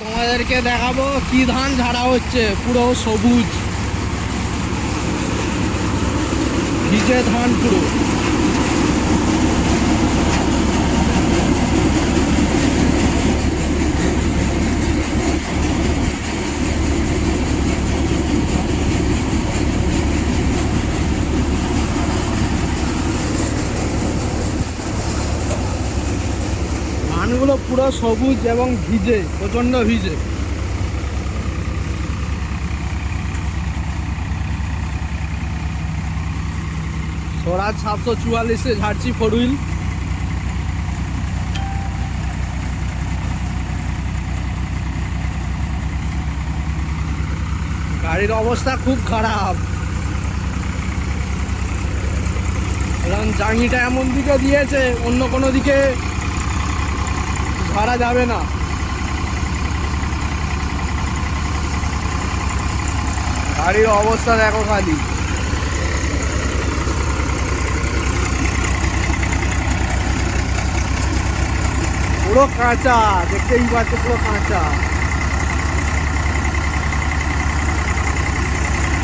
তোমাদেরকে দেখাবো কি ধান ঝাড়া হচ্ছে পুরো সবুজ। ভিজে ধান পুরো। ধানগুলো পুরো সবুজ এবং ভিজে, প্রচণ্ড ভিজে। স্বরাজ সাতশো চুয়াল্লিশে ঝাড়ছি ফোর হুইল গাড়ির অবস্থা খুব খারাপ। কারণ এমন দিকে দিয়েছে, অন্য কোনো দিকে ছাড়া যাবে না। গাড়ির অবস্থা দেখো খালি। পুরো কাঁচা দেখতেই পাচ্ছ পুরো কাঁচা।